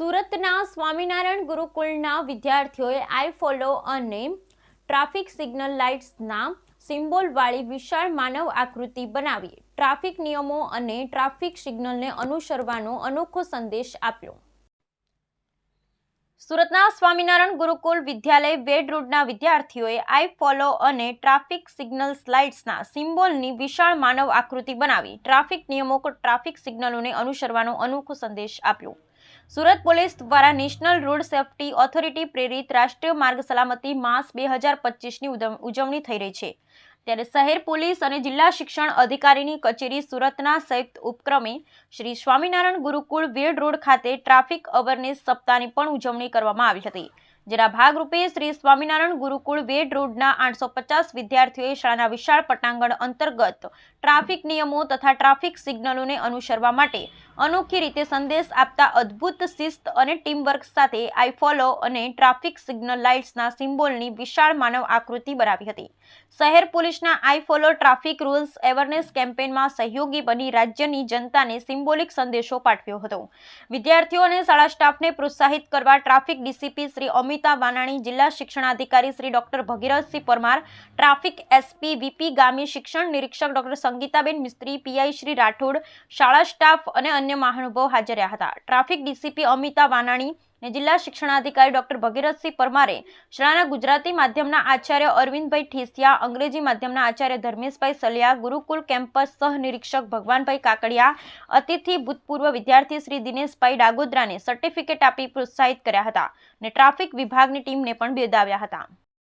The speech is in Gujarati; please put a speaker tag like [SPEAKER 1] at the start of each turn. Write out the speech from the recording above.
[SPEAKER 1] સુરતના સ્વામિનારાયણ ગુરુકુળના વિદ્યાર્થીઓએ આઈ ફોલો અને ટ્રાફિક સિગ્નલ લાઇટ્સના સિમ્બોલવાળી વિશાળ માનવ આકૃતિ બનાવી. ટ્રાફિક નિયમો અને ટ્રાફિક સિગ્નલને અનુસરવાનો અનોખો સંદેશ આપ્યો. સુરતના સ્વામિનારાયણ ગુરુકુલ વિદ્યાલય વેડ રોડના વિદ્યાર્થીઓએ આઈ ફોલો અને ટ્રાફિક સિગ્નલ સ્લાઇડ્સના સિમ્બોલની વિશાળ માનવ આકૃતિ બનાવી. ટ્રાફિક નિયમો ટ્રાફિક સિગ્નલોને અનુસરવાનો અનોખો સંદેશ આપ્યો. સુરત પોલીસ દ્વારા નેશનલ રોડ સેફટી ઓથોરિટી પ્રેરિત રાષ્ટ્રીય માર્ગ સલામતી માસ બે હજાર પચીસની ઉજવણી થઈ રહી છે. ત્યારે શહેર પોલીસ અને જિલ્લા શિક્ષણ અધિકારીની કચેરી સુરતના સંયુક્ત ઉપક્રમે શ્રી સ્વામિનારાયણ ગુરુકુળ વેડ રોડ ખાતે ટ્રાફિક અવેરનેસ સપ્તાહની પણ ઉજવણી કરવામાં આવી હતી. જેના ભાગરૂપે શ્રી સ્વામિનારાયણ ગુરુકુળ વેડ રોડના આઠસો પચાસ વિદ્યાર્થીઓએ શાળાના વિશાળ પટાંગણ અંતર્ગત ટ્રાફિક નિયમો તથા ટ્રાફિક સિગ્નલોને અનુસરવા માટે અનોખી રીતે સંદેશ આપતા અદ્ભુત શિસ્ત અને ટીમવર્ક સાથે આઈ ફોલો અને ટ્રાફિક સિગ્નલ લાઇટ્સના સિમ્બોલની વિશાળ માનવ આકૃતિ બનાવી હતી. શહેર પોલીસના I follow traffic rules awareness કેમ્પેનમાં સહયોગી બની રાજ્યની જનતાને સિમ્બોલિક સંદેશો પાઠવ્યો હતો. વિદ્યાર્થીઓ અને શાળા સ્ટાફને પ્રોત્સાહિત કરવા ટ્રાફિક ડીસીપી શ્રી અમિતા વાનાણી, જિલ્લા શિક્ષણાધિકારી Shri doctor Bhagirathsinh Parmar traffic SP VP Gami શિક્ષણ નિરીક્ષક ડોક્ટર સંગીતાબેન મિસ્ત્રી પીઆઈ શ્રી રાઠોડ, શાળા સ્ટાફ અને અન્ય મહાનુભાવ હાજર રહ્યા હતા. ટ્રાફિક ડીસીપી અમિતા વાનાણી અને જિલ્લા શિક્ષણાધિકારી ડોક્ટર ભગીરથસિંહ પરમારે શાળાના ગુજરાતી માધ્યમના આચાર્ય અરવિંદભાઈ ઠેસિયા, અંગ્રેજી માધ્યમના આચાર્ય ધર્મેશભાઈ સલિયા, ગુરુકુલ કેમ્પસ સહ નિરીક્ષક ભગવાનભાઈ કાકડિયા, અતિથિ ભૂતપૂર્વ વિદ્યાર્થી શ્રી દિનેશભાઈ ડાગોદરાને સર્ટિફિકેટ આપી પ્રોત્સાહિત કર્યા હતા અને ટ્રાફિક વિભાગની ટીમને પણ બિરદાવ્યા હતા.